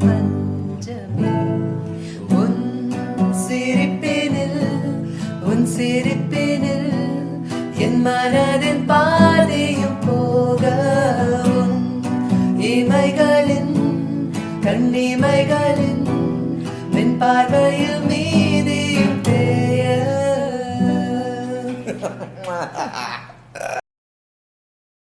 പഞ്ചമി ഉൻ സിരിപ്പിനിൽ ഉൻ സിരിപ്പിനിൽ എൻ മനതിൻ പാതയും പോകവും ഇമകളിൻ കണ്ണിമകളിൻ നിൻ പാർവയിൽ Ha ha ha.